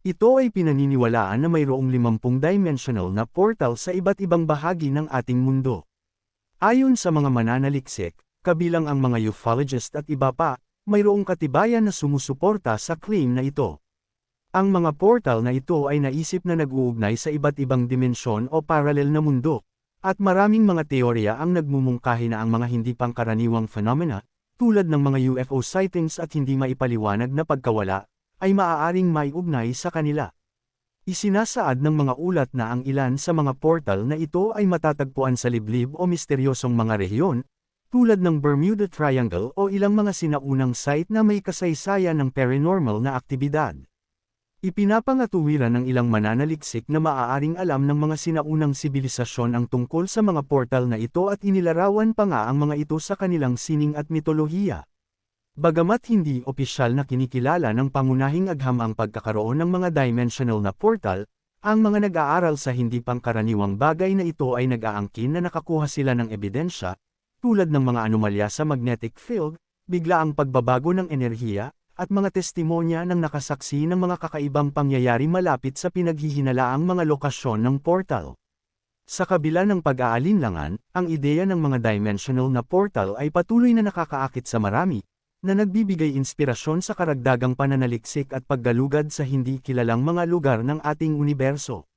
Ito ay pinaniniwalaan na mayroong 50-dimensional na portal sa iba't ibang bahagi ng ating mundo. Ayon sa mga mananaliksik, kabilang ang mga ufologist at iba pa, mayroong katibayan na sumusuporta sa claim na ito. Ang mga portal na ito ay naisip na nag-uugnay sa iba't ibang dimensyon o paralel na mundo, at maraming mga teorya ang nagmumungkahi na ang mga hindi pangkaraniwang phenomena, tulad ng mga UFO sightings at hindi maipaliwanag na pagkawala, ay maaaring maiugnay sa kanila. Isinasaad ng mga ulat na ang ilan sa mga portal na ito ay matatagpuan sa liblib o misteryosong mga rehiyon, tulad ng Bermuda Triangle o ilang mga sinaunang site na may kasaysayan ng paranormal na aktibidad. Ipinapangatuwiran ng ilang mananaliksik na maaaring alam ng mga sinaunang sibilisasyon ang tungkol sa mga portal na ito at inilarawan pa nga ang mga ito sa kanilang sining at mitolohiya. Bagamat hindi opisyal na kinikilala ng pangunahing agham ang pagkakaroon ng mga dimensional na portal, ang mga nag-aaral sa hindi pangkaraniwang bagay na ito ay nag-aangkin na nakakuha sila ng ebidensya, tulad ng mga anomalya sa magnetic field, biglaang pagbabago ng enerhiya, at mga testimonya ng nakasaksi ng mga kakaibang pangyayari malapit sa pinaghihinalaang mga lokasyon ng portal. Sa kabila ng pag-aalinlangan, ang ideya ng mga dimensional na portal ay patuloy na nakakaakit sa marami, na nagbibigay inspirasyon sa karagdagang pananaliksik at paggalugad sa hindi kilalang mga lugar ng ating universo.